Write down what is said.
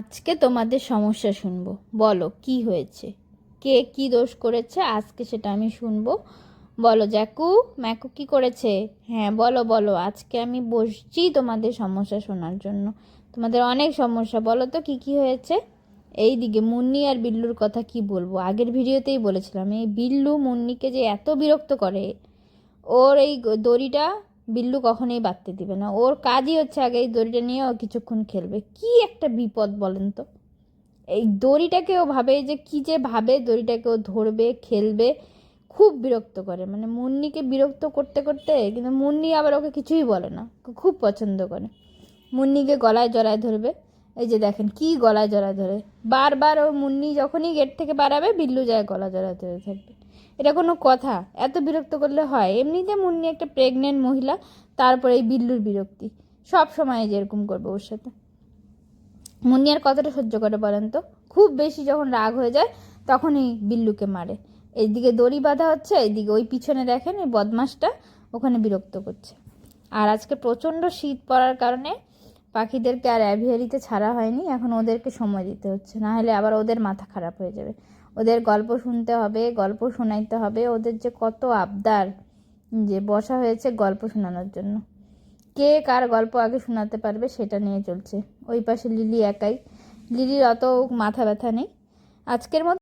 আজকে তোমাদের সমস্যা শুনব। বলো, কি হয়েছে? কে কি দোষ করেছে? আজকে সেটা আমি শুনব। বলো, জ্যাকু, ম্যাকু কি করেছে? হ্যাঁ বলো বলো, আজকে আমি বসছি তোমাদের সমস্যা শোনার জন্য। তোমাদের অনেক সমস্যা, বলো তো কি কি হয়েছে? এই দিকে মুন্নি আর বিল্লুর কথা কি বলব? আগের ভিডিওতেই বলেছিলাম, এই বিল্লু মুন্নিকে যে এত বিরক্ত করে, ওর এই দড়িটা বিল্লু কখনোই বাঁধতে দিবে না। ওর কাজই হচ্ছে আগে এই দড়িটা নিয়ে ও কিছুক্ষণ খেলবে। কি একটা বিপদ বলেন তো? এই দড়িটাকে ও ভাবে যে কি যে ভাবে দড়িটাকে ও ধরবে, খেলবে, খুব বিরক্ত করে। মানে মুন্নিকে বিরক্ত করতে করতে, কিন্তু মুন্নি আবার ওকে কিছুই বলে না। খুব পছন্দ করে। মুন্নিকে গলায় জড়ায় ধরবে। এই যে দেখেন কি গলায় জড়ায় ধরে। বারবার ও মুন্নি যখনই গেট থেকে বাড়াবে, বিল্লু যায় গলা জড়ায় ধরে থাকবে। এটা কোনো কথা। এত বিরক্ত করলে হয়। এমনিতে মুন্নি একটা প্রেগনেন্ট মহিলা, তারপরে এই বিল্লুর বিরক্তি। সব সময় যেরকম করবে ওর সাথে। মুন্নি আর কতটা সহ্য করে বলেন তো? খুব বেশি যখন রাগ হয়ে যায়, তখনই বিল্লুকে মারে। এইদিকে দড়ি বাঁধা হচ্ছে, এইদিকে ওই পিছনে দেখেন এই বদমাসটা ওখানে বিরক্ত করছে। আর আজকে প্রচণ্ড শীত পড়ার কারণে পাখিদেরকে আর অ্যাভিয়ারিতে ছাড়া হয়নি, এখন ওদেরকে সময় দিতে হচ্ছে। না হলে আবার ওদের মাথা খারাপ হয়ে যাবে। ওদের গল্প শুনতে হবে, গল্প শোনাইতে হবে। ওদের যে কত আবদার যে বসা হয়েছে গল্প শোনানোর জন্য। কে কার গল্প আগে শোনাতে পারবে সেটা নিয়ে চলছে। ওই পাশে লিলি একাই। লিলির অত মাথা ব্যথা নেই। আজকের মতো